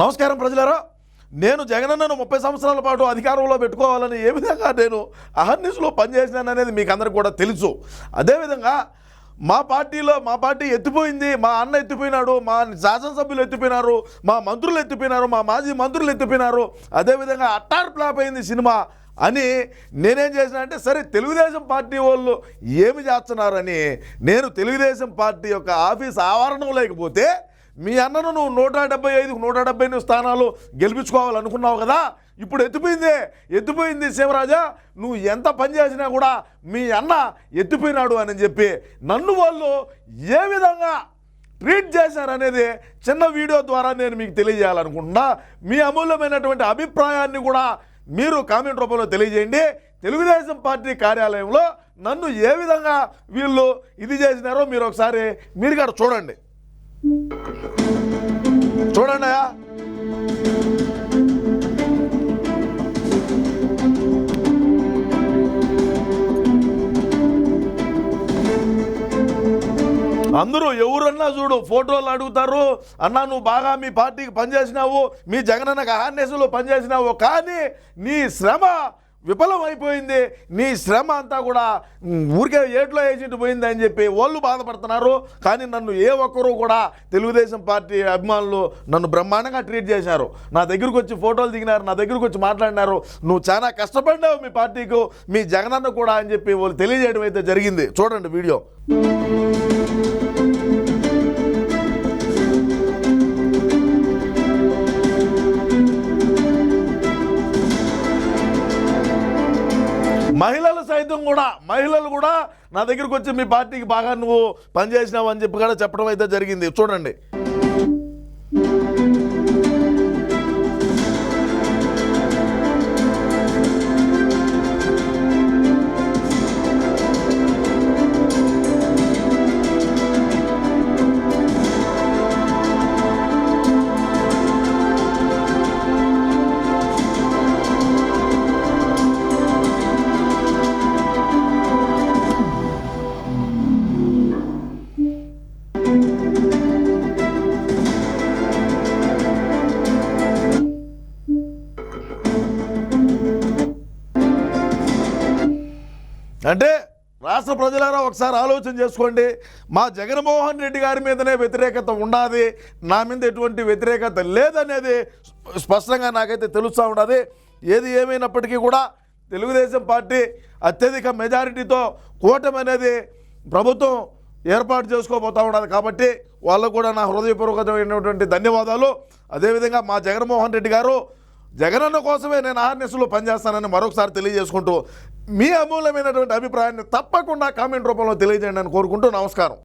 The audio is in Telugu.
నమస్కారం ప్రజలారా. నేను జగనన్నను ముప్పై సంవత్సరాల పాటు అధికారంలో పెట్టుకోవాలని ఏ విధంగా నేను అహర్నిశలో పనిచేసినాననేది మీకు అందరికి కూడా తెలుసు. అదేవిధంగా మా పార్టీలో మా పార్టీ ఎత్తిపోయింది మా అన్న ఎత్తిపోయినాడు మా శాసనసభ్యులు ఎత్తిపోయినారు మా మంత్రులు ఎత్తిపోయినారు మా మాజీ మంత్రులు ఎత్తిపోయినారు. అదేవిధంగా అట్టార్ ఫ్లాప్ అయింది సినిమా అని నేనేం చేసిన అంటే సరే తెలుగుదేశం పార్టీ వాళ్ళు ఏమి చేస్తున్నారని నేను తెలుగుదేశం పార్టీ యొక్క ఆఫీస్ ఆవరణం లేకపోతే మీ అన్నను నువ్వు నూట డెబ్బై ఐదుకు నూట డెబ్బై ఎనిమిది స్థానాలు గెలిపించుకోవాలనుకున్నావు కదా? ఇప్పుడు ఎత్తిపోయిందే. ఎత్తిపోయింది శివరాజా. నువ్వు ఎంత పని చేసినా కూడా మీ అన్న ఎత్తిపోయినాడు అని చెప్పి నన్ను వాళ్ళు ఏ విధంగా ట్రీట్ చేశారనేది చిన్న వీడియో ద్వారా నేను మీకు తెలియజేయాలనుకుంటున్నా. మీ అమూల్యమైనటువంటి అభిప్రాయాన్ని కూడా మీరు కామెంట్ రూపంలో తెలియజేయండి. తెలుగుదేశం పార్టీ కార్యాలయంలో నన్ను ఏ విధంగా వీళ్ళు ఇది చేసినారో మీరు ఒకసారి మీరు కూడా చూడండి. చూడండి అయ్యా. అందరూ ఎవరన్నా చూడు ఫోటోలు అడుగుతారు అన్నా నువ్వు బాగా మీ పార్టీకి పనిచేసినావు మీ జగనన్న అహార్నేసులో పనిచేసినావు కానీ నీ శ్రమ విఫలమైపోయింది. నీ శ్రమ అంతా కూడా ఊరికే ఏట్లో ఏజెంట్ పోయింది అని చెప్పి వాళ్ళు బాధపడుతున్నారు. కానీ నన్ను ఏ ఒక్కరూ కూడా తెలుగుదేశం పార్టీ అభిమానులు నన్ను బ్రహ్మాండంగా ట్రీట్ చేశారు. నా దగ్గరకు వచ్చి ఫోటోలు దిగినారు నా దగ్గరకు వచ్చి మాట్లాడినారు. నువ్వు చాలా కష్టపడినావు మీ పార్టీకు మీ జగనన్న కూడా అని చెప్పి వాళ్ళు తెలియజేయడం అయితే జరిగింది. చూడండి వీడియో. సైతం కూడా మహిళలు కూడా నా దగ్గరకు వచ్చి మీ పార్టీకి బాగా నువ్వు పనిచేసినావు అని చెప్పి కూడా చెప్పడం అయితే జరిగింది. చూడండి. అంటే రాష్ట్ర ప్రజలారా ఒకసారి ఆలోచన చేసుకోండి. మా జగన్మోహన్ రెడ్డి గారి మీదనే వ్యతిరేకత ఉండాది. నా మీద ఎటువంటి వ్యతిరేకత లేదనేది స్పష్టంగా నాకైతే తెలుస్తూ ఉన్నది ఏది ఏమైనప్పటికీ కూడా తెలుగుదేశం పార్టీ అత్యధిక మెజారిటీతో కూటమి అనేది ప్రభుత్వం ఏర్పాటు చేసుకోబోతూ ఉన్నది కాబట్టి వాళ్ళకు కూడా నా హృదయపూర్వకమైనటువంటి ధన్యవాదాలు. అదేవిధంగా మా జగన్మోహన్ రెడ్డి గారు జగనన్న కోసమే నేను ఆర్నెస్లో పనిచేస్తానని మరొకసారి తెలియజేసుకుంటూ మీ అమూల్యమైనటువంటి అభిప్రాయాన్ని తప్పకుండా కామెంట్ రూపంలో తెలియజేయండి అని కోరుకుంటూ నమస్కారం.